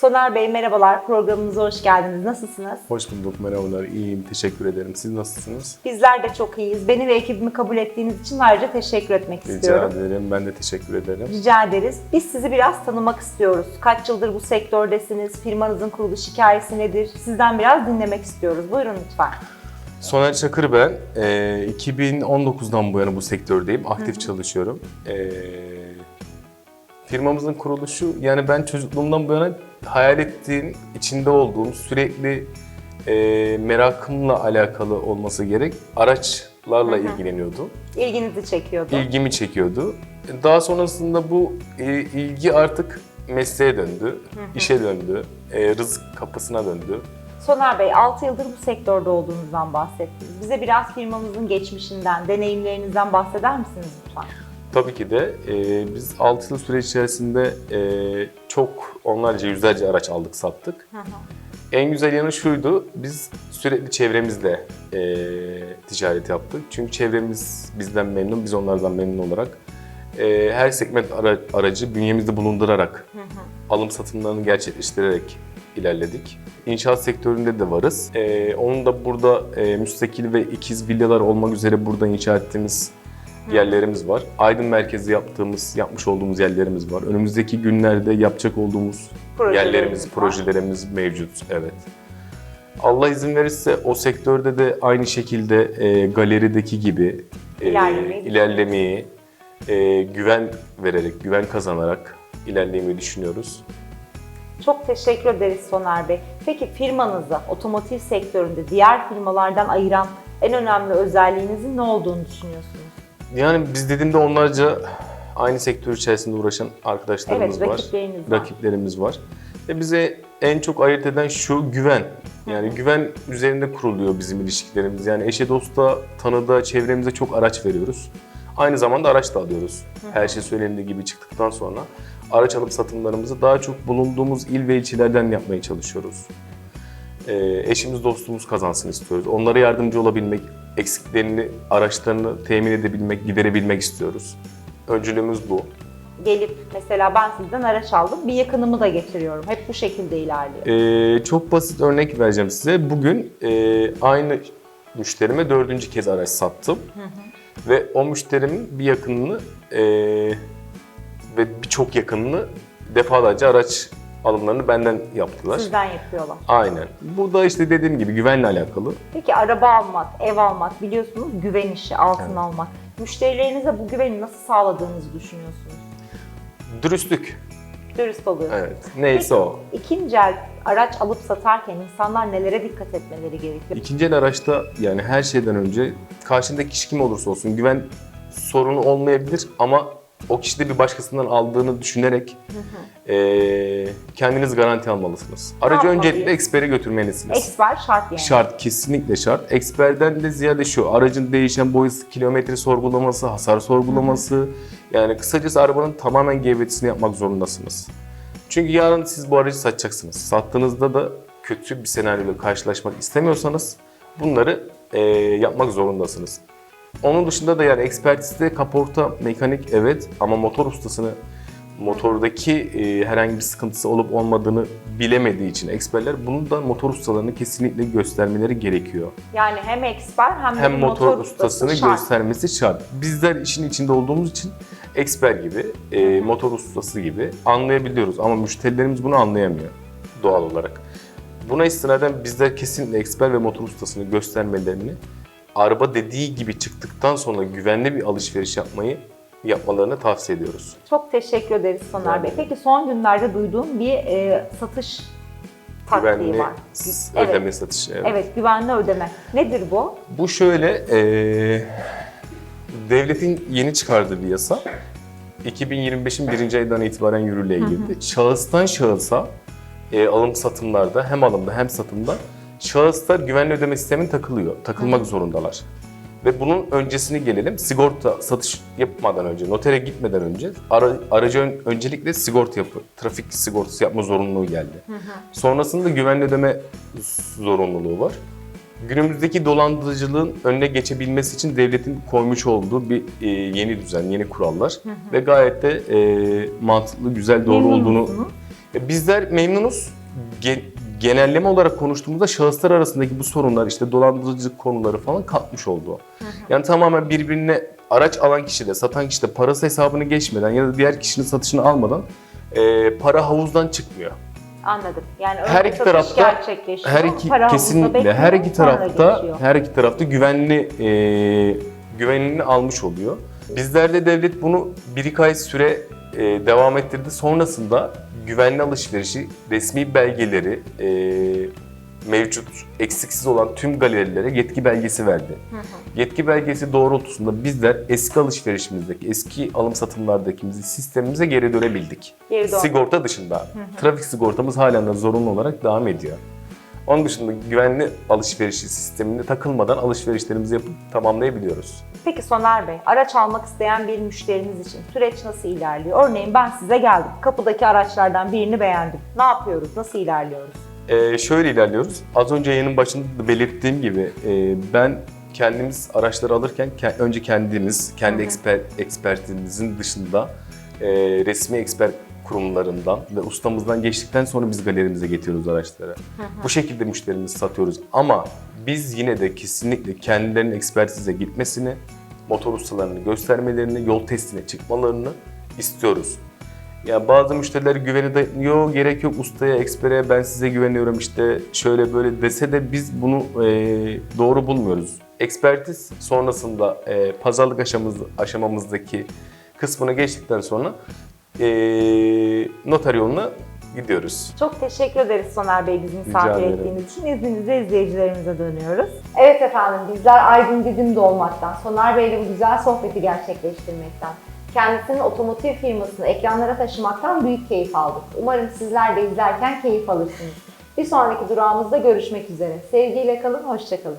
Soner Bey merhabalar, programımıza hoş geldiniz. Nasılsınız? Hoş bulduk, merhabalar. İyiyim, teşekkür ederim. Siz nasılsınız? Bizler de çok iyiyiz. Beni ve ekibimi kabul ettiğiniz için ayrıca teşekkür etmek Rica istiyorum. ederim, ben de teşekkür ederim. Rica ederiz. Biz sizi biraz tanımak istiyoruz. Kaç yıldır bu sektördesiniz? Firmanızın kuruluş hikayesi nedir? Sizden biraz dinlemek istiyoruz. Buyurun lütfen. Soner Çakır ben. Ee, 2019'dan bu yana bu sektördeyim, aktif çalışıyorum. Ee, firmamızın kuruluşu, yani ben çocukluğumdan bu yana hayal ettiğim, içinde olduğum, sürekli e, merakımla alakalı olması gerek araçlarla ilgileniyordum. İlginizi çekiyordu. ilgimi çekiyordu. Daha sonrasında bu e, ilgi artık mesleğe döndü, işe döndü, e, rızık kapısına döndü. Soner Bey, 6 yıldır bu sektörde olduğunuzdan bahsettiniz. Bize biraz firmamızın geçmişinden, deneyimlerinizden bahseder misiniz lütfen? Tabii ki de e, biz 6 yıl süreç içerisinde e, çok onlarca yüzlerce araç aldık sattık. En güzel yanı şuydu, biz sürekli çevremizle e, ticaret yaptık. Çünkü çevremiz bizden memnun, biz onlardan memnun olarak e, her segment ara- aracı bünyemizde bulundurarak, alım satımlarını gerçekleştirerek ilerledik. İnşaat sektöründe de varız. E, onun da burada e, müstakil ve ikiz villalar olmak üzere burada inşa ettiğimiz yerlerimiz var. Aydın merkezi yaptığımız, yapmış olduğumuz yerlerimiz var. Önümüzdeki günlerde yapacak olduğumuz Projelerimiz yerlerimiz, var. projelerimiz mevcut. Evet. Allah izin verirse o sektörde de aynı şekilde e, galerideki gibi e, İlerlemeyi ilerlemeyi, e, güven vererek, güven kazanarak ilerlemeyi düşünüyoruz. Çok teşekkür ederiz Soner Bey. Peki firmanızı otomotiv sektöründe diğer firmalardan ayıran en önemli özelliğinizin ne olduğunu düşünüyorsunuz? Yani biz dediğimde onlarca aynı sektör içerisinde uğraşan arkadaşlarımız Evet, var. rakipleriniz var. Rakiplerimiz var. Ve bize en çok ayırt eden şu güven. Yani güven üzerinde kuruluyor bizim ilişkilerimiz. Yani eşe dosta, tanıda, çevremize çok araç veriyoruz. Aynı zamanda araç da alıyoruz. Her şey söylendiği gibi çıktıktan sonra araç alıp satımlarımızı daha çok bulunduğumuz il ve ilçelerden yapmaya çalışıyoruz. Ee, eşimiz dostumuz kazansın istiyoruz. Onlara yardımcı olabilmek, eksiklerini, araçlarını temin edebilmek, giderebilmek istiyoruz. Öncülüğümüz bu. Gelip mesela ben sizden araç aldım, bir yakınımı da getiriyorum. Hep bu şekilde ilerliyor. Ee, çok basit örnek vereceğim size. Bugün e, aynı müşterime dördüncü kez araç sattım. Ve o müşterimin bir yakınını e, ve birçok yakınını defalarca araç alımlarını benden yaptılar. Sizden yapıyorlar. Aynen. Bu da işte dediğim gibi güvenle alakalı. Peki araba almak, ev almak biliyorsunuz güven işi, altın almak. Müşterilerinize bu güveni nasıl sağladığınızı düşünüyorsunuz? Dürüstlük. Dürüst oluyorsunuz. Evet. Neyse o. İkinci el araç alıp satarken insanlar nelere dikkat etmeleri gerekiyor? İkinci el araçta yani her şeyden önce karşındaki kişi kim olursa olsun güven sorunu olmayabilir ama o kişi de bir başkasından aldığını düşünerek eee kendiniz garanti almalısınız. Aracı yapmalıyız? öncelikle ekspere götürmelisiniz. Eksper şart yani. Şart, kesinlikle şart. Eksperden de ziyade şu, aracın değişen boyası, kilometre sorgulaması, hasar sorgulaması. Yani kısacası arabanın tamamen GBT'sini yapmak zorundasınız. Çünkü yarın siz bu aracı satacaksınız. Sattığınızda da kötü bir senaryoyla karşılaşmak istemiyorsanız bunları eee, yapmak zorundasınız. Onun dışında da yani ekspertizde kaporta, mekanik evet ama motor ustasını motordaki e, herhangi bir sıkıntısı olup olmadığını bilemediği için eksperler bunu da motor ustalarını kesinlikle göstermeleri gerekiyor. Yani hem eksper hem, Hem bir motor, ustasını şart. göstermesi şart. Bizler işin içinde olduğumuz için eksper gibi, e, motor ustası gibi anlayabiliyoruz ama müşterilerimiz bunu anlayamıyor doğal olarak. Buna istinaden bizler kesinlikle eksper ve motor ustasını göstermelerini, araba dediği gibi çıktıktan sonra güvenli bir alışveriş yapmayı yapmalarını tavsiye ediyoruz. Çok teşekkür ederiz Soner Bey. Peki son günlerde duyduğum bir e, satış taktiği Güvenli var. s- Evet. ödeme satışı. evet. Evet, güvenli ödeme. Nedir bu? Bu şöyle, eee, devletin yeni çıkardığı bir yasa. 2025'in birinci ayından itibaren yürürlüğe girdi. Şahıstan şahısa e, alım satımlarda hem alımda hem satımda şahıslar güvenli ödeme sistemine takılıyor. Takılmak zorundalar. Ve bunun öncesini gelelim. Sigorta satış yapmadan önce, notere gitmeden önce ara, aracı ön- öncelikle sigorta yapı, trafik sigortası yapma zorunluluğu geldi. Sonrasında güvenli ödeme zorunluluğu var. Günümüzdeki dolandırıcılığın önüne geçebilmesi için devletin koymuş olduğu bir e, yeni düzen, yeni kurallar ve gayet de e, mantıklı, güzel, doğru Memnun olduğunu musunuz? E, Bizler memnunuz. Ge- genelleme olarak konuştuğumuzda şahıslar arasındaki bu sorunlar işte dolandırıcılık konuları falan kalkmış oldu. Yani tamamen birbirine araç alan kişi de satan kişi de parası hesabını geçmeden ya da diğer kişinin satışını almadan e, para havuzdan çıkmıyor. Anladım. Yani Her iki tarafta her iki para kesinlikle her iki tarafta her iki tarafta güvenli e, güvenini almış oluyor. Bizlerde devlet bunu bir iki ay süre e, devam ettirdi. Sonrasında güvenli alışverişi, resmi belgeleri e, mevcut, eksiksiz olan tüm galerilere yetki belgesi verdi. Yetki belgesi doğrultusunda bizler eski alışverişimizdeki, eski alım satımlardaki sistemimize geri dönebildik. Geri. Sigorta dışında. Trafik sigortamız halen de zorunlu olarak devam ediyor. Onun dışında güvenli alışverişi sistemine takılmadan alışverişlerimizi yapıp tamamlayabiliyoruz. Peki Soner Bey, araç almak isteyen bir müşterimiz için süreç nasıl ilerliyor? Örneğin ben size geldim, kapıdaki araçlardan birini beğendim. Ne yapıyoruz, nasıl ilerliyoruz? Ee, şöyle ilerliyoruz. Az önce yayının başında da belirttiğim gibi e, ben kendimiz araçları alırken ke- önce kendimiz, kendi eksper, ekspertimizin dışında e, resmi eksper kurumlarından ve ustamızdan geçtikten sonra biz galerimize getiriyoruz araçları. Bu şekilde müşterimizi satıyoruz ama biz yine de kesinlikle kendilerinin ekspertize gitmesini, motor ustalarını göstermelerini, yol testine çıkmalarını istiyoruz. Ya bazı müşteriler güveni de yok gerek yok ustaya, ekspere ben size güveniyorum işte şöyle böyle dese de biz bunu e, doğru bulmuyoruz. Ekspertiz sonrasında e, pazarlık aşamamız, aşamamızdaki kısmını geçtikten sonra e, noter yoluna gidiyoruz. Çok teşekkür ederiz Soner Bey bizi misafir ederim. ettiğiniz için. İzninizle izleyicilerimize dönüyoruz. Evet efendim bizler Aydın Didim'de olmaktan, Soner Bey ile bu güzel sohbeti gerçekleştirmekten, kendisinin otomotiv firmasını ekranlara taşımaktan büyük keyif aldık. Umarım sizler de izlerken keyif alırsınız. Bir sonraki durağımızda görüşmek üzere. Sevgiyle kalın, hoşçakalın.